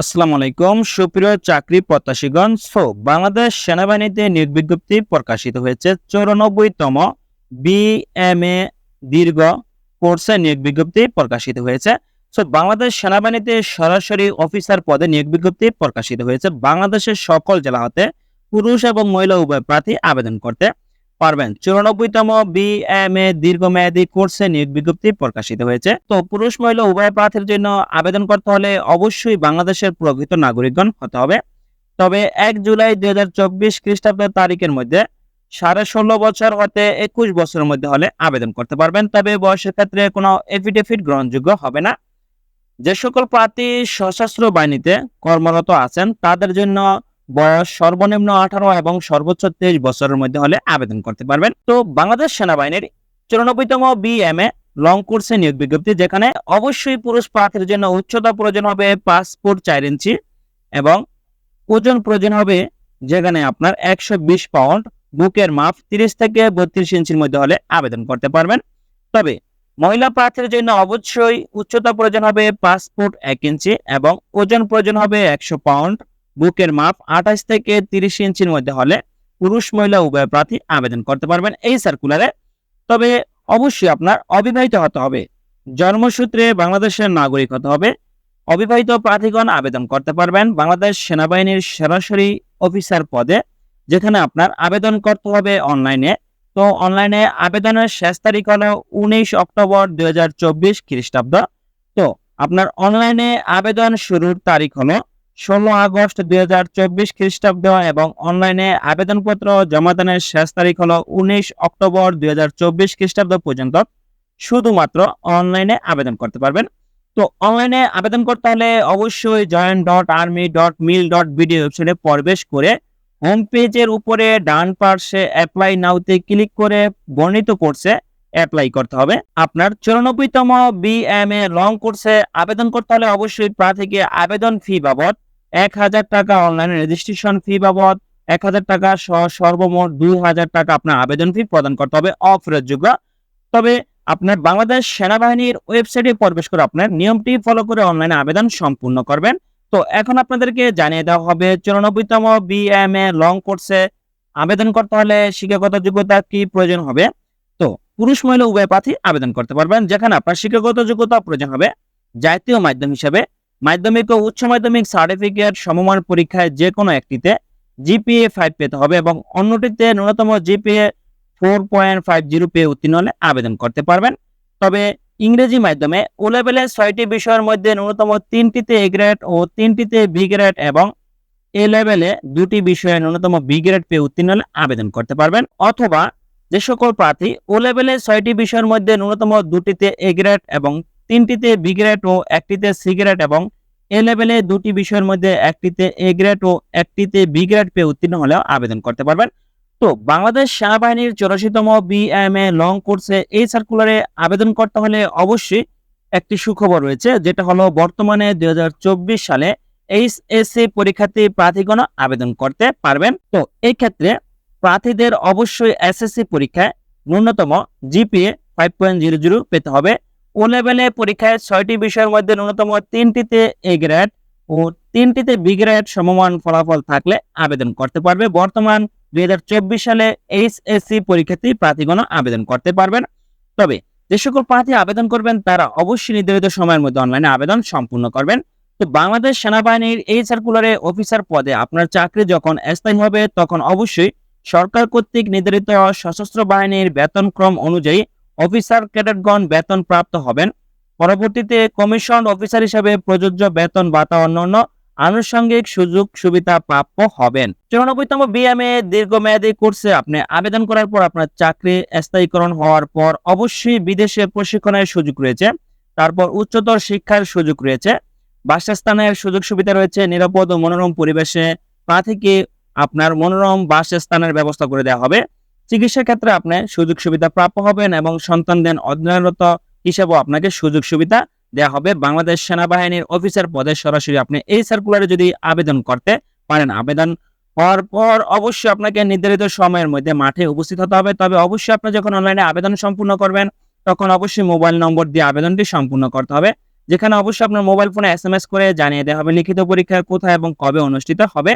আসসালামু আলাইকুম, সুপ্রিয় চাকরি প্রত্যাশীগণ। সো বাংলাদেশ সেনাবাহিনীতে নিয়োগ বিজ্ঞপ্তি প্রকাশিত হয়েছে। চৌরানব্বইতম বিএমএ দীর্ঘ কোর্সে নিয়োগ বিজ্ঞপ্তি প্রকাশিত হয়েছে। সো বাংলাদেশ সেনাবাহিনীতে সরাসরি অফিসার পদে নিয়োগ বিজ্ঞপ্তি প্রকাশিত হয়েছে। বাংলাদেশের সকল জেলা হতে পুরুষ এবং মহিলা উভয় প্রার্থী আবেদন করতে। পারবেন। চুরানব্বইতম বিএমএ দীর্ঘমেয়াদী কোর্সে নিয়োগ বিজ্ঞপ্তি প্রকাশিত হয়েছে। তো পুরুষ, মহিলা, উভয় প্রার্থীর জন্য আবেদন করতে হলে অবশ্যই বাংলাদেশের প্রকৃত নাগরিকগণ হতে হবে। তবে এক জুলাই দুই হাজার চব্বিশ খ্রিস্টাব্দের তারিখের মধ্যে সাড়ে ষোলো বছর হতে একুশ বছরের মধ্যে হলে আবেদন করতে পারবেন। তবে বয়সের ক্ষেত্রে কোনো এফিডেভিট গ্রহণযোগ্য হবে না। যে সকল প্রার্থী সশস্ত্র বাহিনীতে কর্মরত আছেন, তাদের জন্য বয়স সর্বনিম্ন আঠারো এবং সর্বোচ্চ তেইশ বছরের মধ্যে হলে আবেদন করতে পারবেন। তো বাংলাদেশ সেনাবাহিনীর চুরানব্বইতম বিএমএ লং কোর্সে নিয়োগ বিজ্ঞপ্তি, যেখানে অবশ্যই পুরুষ প্রার্থীর জন্য উচ্চতা প্রয়োজন হবে পাসপোর্ট চার ইঞ্চি এবং ওজন প্রয়োজন হবে যেখানে আপনার একশো বিশ পাউন্ড বুকের মাপ তিরিশ থেকে বত্রিশ ইঞ্চির মধ্যে হলে আবেদন করতে পারবেন। তবে মহিলা প্রার্থীর জন্য অবশ্যই উচ্চতা প্রয়োজন হবে ফুট এক ইঞ্চি এবং ওজন প্রয়োজন হবে একশো পাউন্ড বুকের মাপ আঠাশ থেকে তিরিশ ইঞ্চির মধ্যে হলে পুরুষ, মহিলা, উভয় প্রার্থী আবেদন করতে পারবেন এই সার্কুলারে তবে অবশ্যই আপনার অবিবাহিত হতে হবে। জন্মসূত্রে বাংলাদেশের নাগরিক হতে হবে। অবিবাহিত প্রার্থীগণ আবেদন করতে পারবেন বাংলাদেশ সেনাবাহিনীর সরাসরি অফিসার পদে, যেখানে আপনার আবেদন করতে হবে অনলাইনে তো অনলাইনে আবেদনের শেষ তারিখ হলো উনিশ অক্টোবর দুই হাজার চব্বিশ খ্রিস্টাব্দ। তো আপনার অনলাইনে আবেদন শুরুর তারিখ হলো ষোলো আগস্ট দুই হাজার চব্বিশ খ্রিস্টাব্দ এবং অনলাইনে আবেদনপত্র জমাদানের শেষ তারিখ হলো উনিশ অক্টোবর দুই হাজার চব্বিশ খ্রিস্টাব্দ পর্যন্ত শুধুমাত্র অনলাইনে আবেদন করতে পারবেন। তো অনলাইনে আবেদন করতে হলে অবশ্যই join dot army dot mil dot BD ওয়েবসাইটে প্রবেশ করে হোম পেজের উপরে ডান পার্শ্বে অ্যাপ্লাই নাওতে ক্লিক করে বর্ণিত কোর্সে অ্যাপ্লাই করতে হবে। আপনার চুরানব্বইতম বিএমএ লং কোর্সে আবেদন করতে হলে অবশ্যই প্রার্থীকে আবেদন ফি বাবদ এক হাজার টাকা অনলাইন রেজিস্ট্রেশন ফি বাবদ, এক হাজার টাকা সহ সর্বমোট দুই হাজার টাকা আপনার আবেদন ফি প্রদান করতে হবে অফেরতযোগ্য তবে আপনার বাংলাদেশ সেনাবাহিনীর ওয়েবসাইটে প্রবেশ করে আপনার নিয়মটি ফলো করে অনলাইনে আবেদন সম্পূর্ণ করবেন। তো এখন আপনাদেরকে জানিয়ে দেওয়া হবে, চুরানব্বইতম বিএমএ লং কোর্সে আবেদন করতে হলে শিক্ষাগত যোগ্যতা কি প্রয়োজন হবে? তো পুরুষ, মহিলা, উভয় প্রার্থী আবেদন করতে পারবেন, যেখানে আপনার শিক্ষাগত যোগ্যতা প্রয়োজন হবে জাতীয় মাধ্যম হিসেবে। মাধ্যমিক ও উচ্চ মাধ্যমিক সার্টিফিকেট সমমান পরীক্ষায় যে কোনো একটিতে জিপিএ ফাইভ পেতে হবে এবং অন্যটিতে ন্যূনতম GPA four point five zero পেয়ে উত্তীর্ণ হলে আবেদন করতে পারবেন। তবে ইংরেজি মাধ্যমে ও লেভেলের ছয়টি বিষয়ের মধ্যে ন্যূনতম তিনটিতে এ গ্রেড ও তিনটিতে বি গ্রেড এবং এ লেভেলে দুটি বিষয়ে ন্যূনতম বি গ্রেড পেয়ে উত্তীর্ণ হলে আবেদন করতে পারবেন। অথবা যে সকল প্রার্থী ও লেভেলে ছয়টি বিষয়ের মধ্যে ন্যূনতম দুটিতে এ গ্রেড এবং তিনটিতে বি গ্রেড ও একটিতে সি গ্রেড এবং এ লেভেলে দুটি বিষয়ের মধ্যে একটিতে এ গ্রেড ও একটিতে বি গ্রেড পেয়ে উত্তীর্ণ হলেও আবেদন করতে পারবেন। তো বাংলাদেশ সেনাবাহিনীর চৌরাশিতম বিএমএ লং কোর্সে এই সার্কুলারে আবেদন করতে হলে অবশ্যই একটি সুখবর রয়েছে, যেটা হলো বর্তমানে দুই হাজার চব্বিশ সালে এইচ এস এইচএসসি পরীক্ষার্থী প্রার্থীগণ আবেদন করতে পারবেন। তো এই ক্ষেত্রে প্রার্থীদের অবশ্যই এসএসসি পরীক্ষায় ন্যূনতম GPA five point zero zero পেতে হবে। ও লেভেলে পরীক্ষায় ছয়টি বিষয়ের মধ্যে ন্যূনতম তিনটিতে এ গ্রেড ও তিনটিতে বি গ্রেড সমমান ফলাফল থাকলে আবেদন করতে পারবে। বর্তমান দুই সালে এইচএসসি পরীক্ষার্থী প্রার্থীগণ আবেদন করতে পারবেন। তবে যে সকল প্রার্থী আবেদন করবেন, তারা অবশ্যই নির্ধারিত সময়ের মধ্যে অনলাইনে আবেদন সম্পূর্ণ করবেন। তো বাংলাদেশ সেনাবাহিনীর এই সার্কুলারে অফিসার পদে আপনার চাকরি যখন স্থায়ী হবে, তখন অবশ্যই সরকার কর্তৃক নির্ধারিত সশস্ত্র বাহিনীর বেতনক্রম অনুযায়ী অফিসার ক্যাডেটগণ বেতন প্রাপ্ত হবেন। পরবর্তীতে কমিশন অফিসার হিসেবে প্রযোজ্য বেতন ভাতা অন্যান্য আনুষঙ্গিক সুযোগ সুবিধা প্রাপ্য হবেন। চুরানব্বইতম বিএমএ দীর্ঘমেয়াদী কোর্সে আপনি আবেদন করার পর আপনার চাকরি স্থায়ীকরণ হওয়ার পর অবশ্যই বিদেশে প্রশিক্ষণের সুযোগ রয়েছে। তারপর উচ্চতর শিক্ষার সুযোগ রয়েছে। বাসস্থানের সুযোগ সুবিধা রয়েছে। নিরাপদ ও মনোরম পরিবেশে প্রার্থীকে আপনার মনোরম বাসস্থানের ব্যবস্থা করে দেওয়া হবে। চিকিৎসা ক্ষেত্রে আপনি সুযোগ সুবিধা প্রাপ্য হবেন এবং সন্তানদের অধ্যয়নরত হিসেবেও আপনাকে সুযোগ সুবিধা দেওয়া হবে। বাংলাদেশ সেনাবাহিনীর অফিসার পদে সরাসরি আপনি এই সার্কুলারে যদি আবেদন করতে পারেন, আবেদন হওয়ার পর অবশ্যই আপনাকে নির্ধারিত সময়ের মধ্যে মাঠে উপস্থিত হতে হবে। তবে অবশ্যই আপনি যখন অনলাইনে আবেদন সম্পূর্ণ করবেন, তখন অবশ্যই মোবাইল নম্বর দিয়ে আবেদনটি সম্পূর্ণ করতে হবে। যেখানে অবশ্যই আপনার মোবাইল ফোনে এস করে জানিয়ে দেওয়া হবে লিখিত পরীক্ষা কোথায় এবং কবে অনুষ্ঠিত হবে।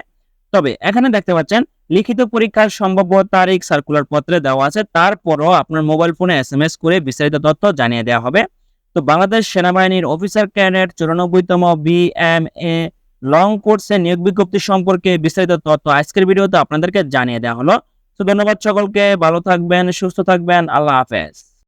তবে এখানে দেখতে পাচ্ছেন, লিখিত পরীক্ষার সম্ভাব্য তারিখ সার্কুলার পত্রে দেওয়া আছে। তারপরও আপনার মোবাইল ফোনে এস করে বিস্তারিত তথ্য জানিয়ে দেওয়া হবে। তো বাংলাদেশ সেনাবাহিনীর অফিসার ক্যাডেট চুরানব্বইতম বি এম এ লং কোর্সের নিয়োগ বিজ্ঞপ্তি সম্পর্কে বিস্তারিত তথ্য আজকের ভিডিওতে আপনাদেরকে জানিয়ে দেওয়া হলো। তো ধন্যবাদ সকলকে, ভালো থাকবেন, সুস্থ থাকবেন, আল্লাহ হাফেজ।